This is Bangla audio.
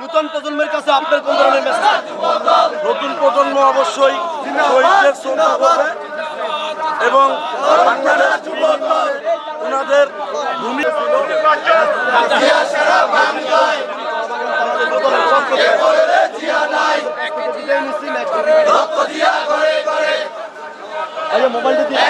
নতুন প্রজন্মের কাছে আপনার কোন ধরনের মেসেজ নতুন প্রজন্ম অবশ্যই শহীদদের শ্রদ্ধা করবে এবং ওনাদের ভূমি মোবাইলটা দিয়ে